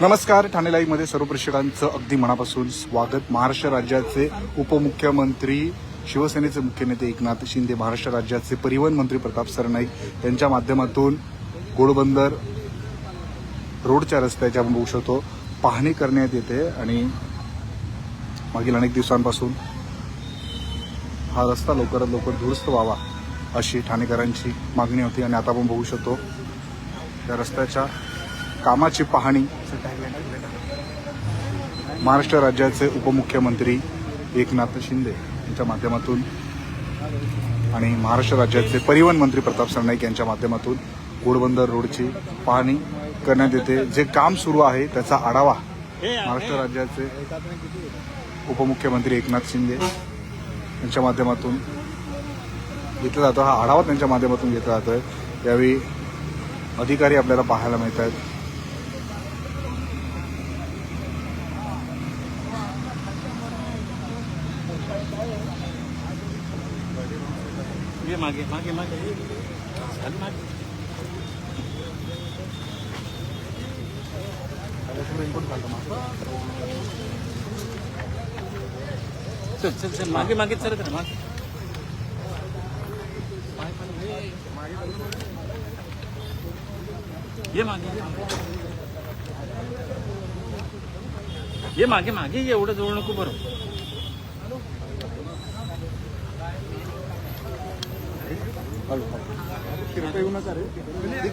नमस्कार ठाणे लाईव्हमध्ये सर्व प्रेक्षकांचं अगदी मनापासून स्वागत. महाराष्ट्र राज्याचे उपमुख्यमंत्री शिवसेनेचे मुख्य नेते एकनाथ शिंदे महाराष्ट्र राज्याचे परिवहन मंत्री प्रताप सरनाईक यांच्या माध्यमातून गोडबंदर रोडच्या रस्त्याच्या आपण बघू शकतो. पाहणी करण्यात येते आणि मागील अनेक दिवसांपासून हा रस्ता लवकरात लवकर दुरुस्त व्हावा अशी ठाणेकरांची मागणी होती आणि आता आपण बघू शकतो त्या रस्त्याच्या कामाची पाहणी. महाराष्ट्र राज्याचे उपमुख्यमंत्री एकनाथ शिंदे यांच्या माध्यमातून आणि महाराष्ट्र राज्याचे परिवहन मंत्री प्रताप सरनाईक यांच्या माध्यमातून घोडबंदर रोडची पाहणी करण्यात येते. जे काम सुरू आहे त्याचा आढावा महाराष्ट्र राज्याचे उपमुख्यमंत्री एकनाथ शिंदे यांच्या माध्यमातून घेतला जातो. हा आढावा त्यांच्या माध्यमातून घेतला जातोय. यावेळी अधिकारी आपल्याला पाहायला मिळत आहेत मागे मागे मागे. चल मागे. चल चल चल. मागे मागे चल राहा मागे. ये मागे ये मागे. मागे एवढं जवळ नको बरं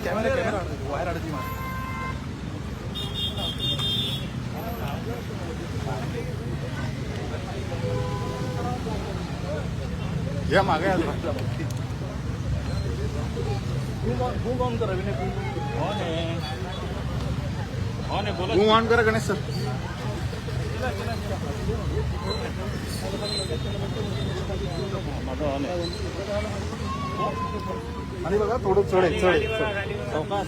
कॅमेरा कॅमेरा. वायर अडती या मागे आलो कौन ऑन कर अभिनय ऑन है ऑन है बोला तू ऑन करा गणेश सर माझा ऑन आहे. आणि बघा थोडं चढ चढ.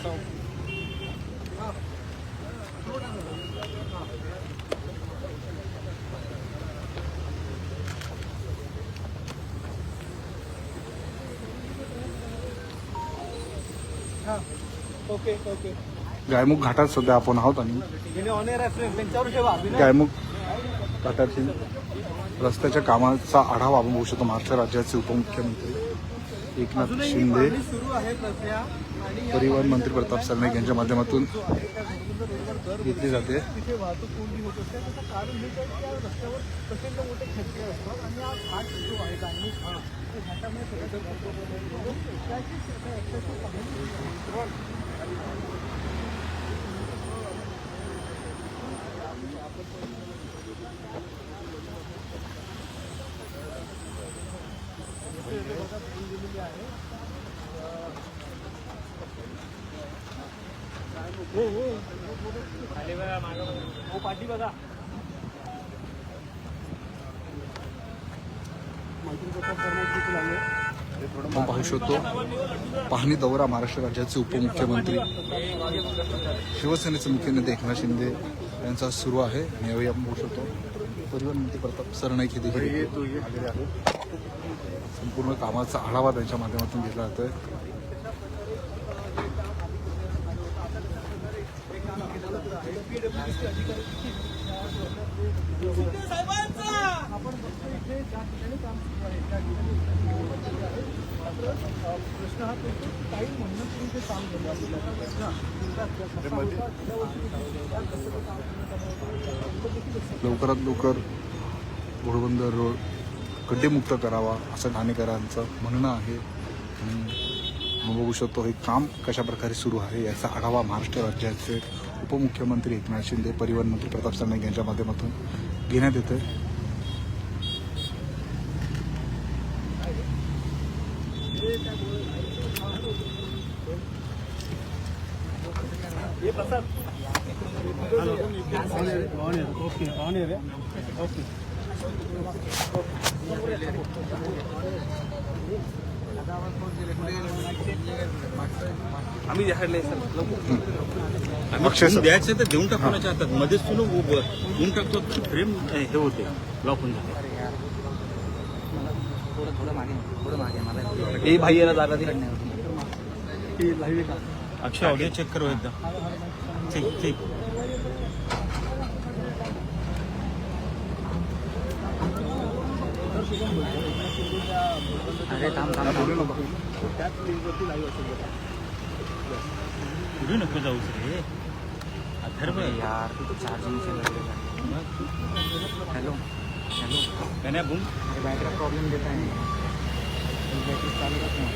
ओके ओके गायमुख घाटात सध्या आपण आहोत आणि गायमुख घाटातील रस्त्याच्या कामाचा आढावा आपण बघू शकतो महाराष्ट्र राज्याचे उपमुख्यमंत्री एकनाथ शिंदे परिवहन मंत्री प्रताप सरनाईक यांच्या माध्यमातून घेतली जाते तिथे वाहतूक कोंडी होत असते त्याचं कारण हे आहे की या रस्त्यावर प्रचंड मोठे खड्डे असतात आणि हा घाट जो आहे धार्मिक घाट त्या घाटामुळे सगळं त्याचीच आता याच्याची पाहणी हो बघा पाहू शकतो पाहणी दौरा महाराष्ट्र राज्याचे उपमुख्यमंत्री शिवसेनेचे मुख्य नेते एकनाथ शिंदे यांचा सुरू आहे. मी यावेळी आपण बघू शकतो परिवहन मंत्री प्रताप सरनाईक हे देखील आलेले आहेत संपूर्ण कामाचा आढावा त्यांच्या माध्यमातून घेतला जातोय. प्रश्न हा ते काम लवकरात लवकर घोडबंदर रोड खड्डेमुक्त करावा असं ठाणेकरांचं म्हणणं आहे. आणि मग बघू शकतो हे काम कशा प्रकारे सुरू आहे याचा आढावा महाराष्ट्र राज्याचे उपमुख्यमंत्री एकनाथ शिंदे परिवहन मंत्री प्रताप सरनाईक यांच्या माध्यमातून घेण्यात येते हे ओके ऑन एअर ओके आम्ही नाही सर. द्यायचं तर देऊन टाकण्याच्या हातात. मध्येच तुला उभं. देऊन टाकतो फ्रेम हे होते. ब्लॉक होऊन जाते. ए भाई याला जागा तिकडे अक्षय ऑडिओ चेक करू एकदा. ठीक ठीक Thank you. अरे थांब थांब बोलू नका त्याच लिंकवरती लाईव्ह असेल बघा पुढे नको जाऊस रे अथर्व यार चार्जिंग हॅलो हॅलो. गण्या बुम अरे बॅटरी प्रॉब्लेम देत आहे. बॅटरी चालतच नाही.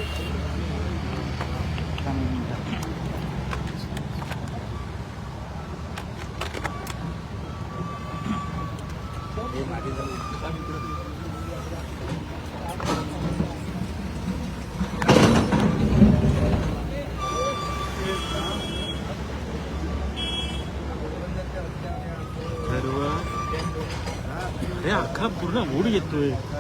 그냥 모르겠대.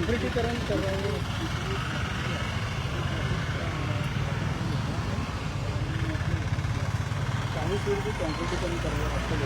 कॉन्क्रिटीकरण करावं. चाळीस पूर्वी कॉन्क्रिटीकरण करावं लागतं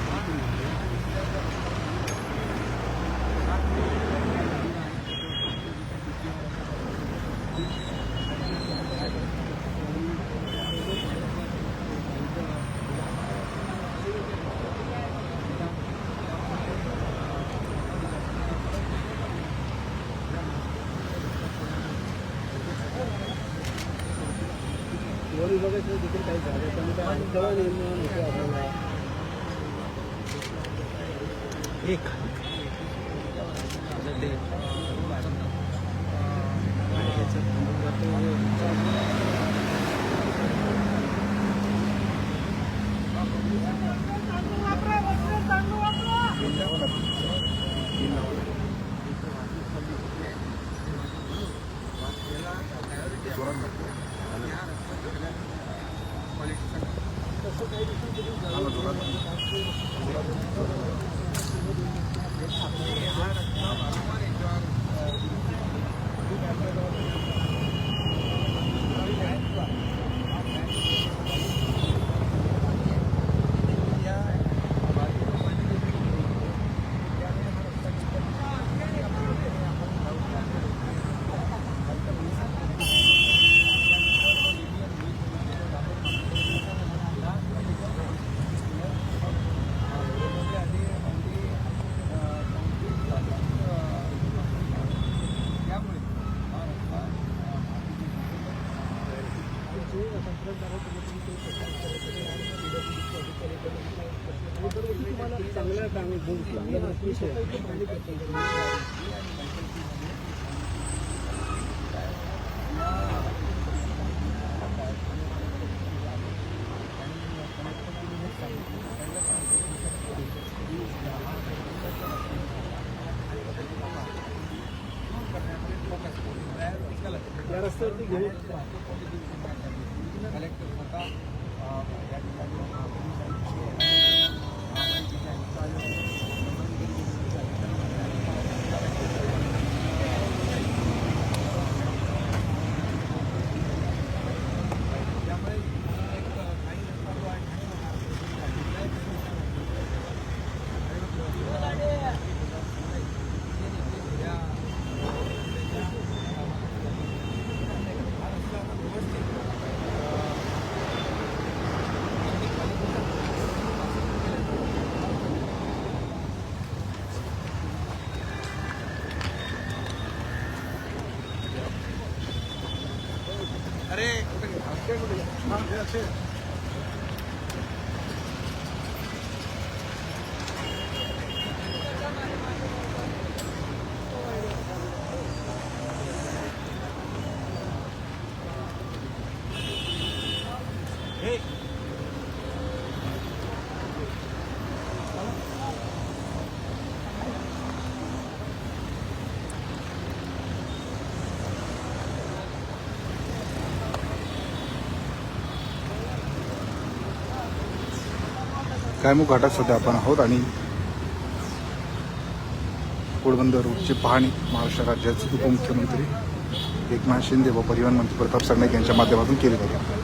लोकांची विभागाचं देखील काही झालं त्यामुळे त्या अडथळा निर्माण होतो आपल्याला एक तुम्हाला चांगल्या चांगल्या चांगल्या विषय या ठिकाणी Hey! कायमू घाटात सध्या आपण आहोत आणि पोरबंदर रोडची पाहणी महाराष्ट्र राज्याचे उपमुख्यमंत्री एकनाथ शिंदे व परिवहन मंत्री प्रताप सरनाईक यांच्या माध्यमातून केली जाते.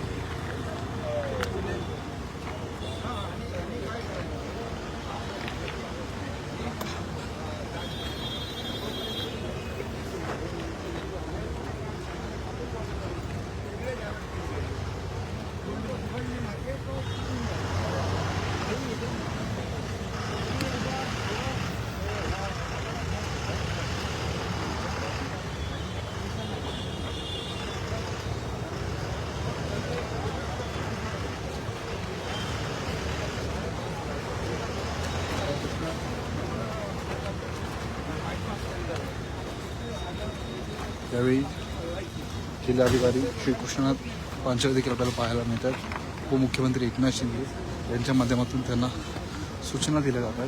यावेळी जिल्हाधिकारी श्री कृष्णनाथ पांचाळ देखील आपल्याला पाहायला मिळतात उपमुख्यमंत्री एकनाथ शिंदे यांच्या माध्यमातून त्यांना सूचना दिल्या जातात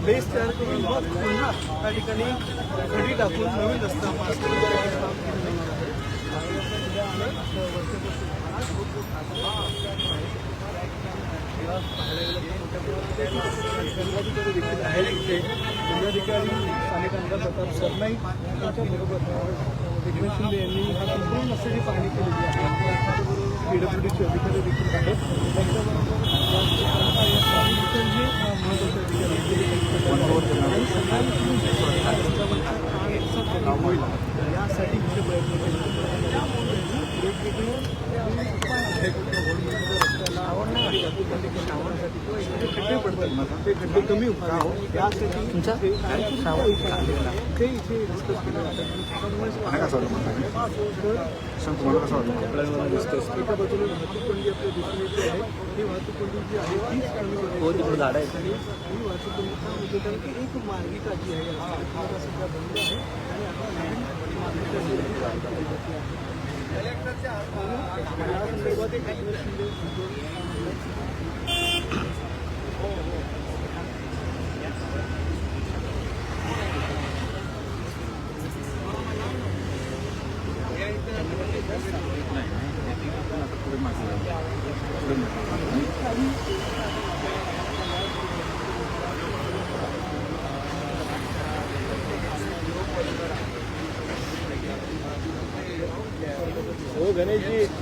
बेस तयार करून मग पुन्हा त्या ठिकाणी खडी टाकून नवीन रस्ता करण्याचं काम केलं प्रताप सरनाईक यांच्याबरोबर एकनाथ शिंदे यांनी संपूर्ण रस्त्याची पाहणी केलेली आहे पीडब्ल्यूडीचे अधिकारी देखील आहेत यासाठी प्रयत्न केले. वेगवेगळे ते खड्डे कमी व्हावे यासाठी ते ते इथे डिस्कस एका बाजूला वाहतूक कोंडी आपल्या आहे ही वाहतूक कोंडी जी आहे तीच कमी झाड आहे आणि ही वाहतूक कोंडी का कारण की एक मार्गिका जी आहे सध्या बंद आहे आणि आता नवीन मार्गिका संदर्भात एक एकनाथ शिंदे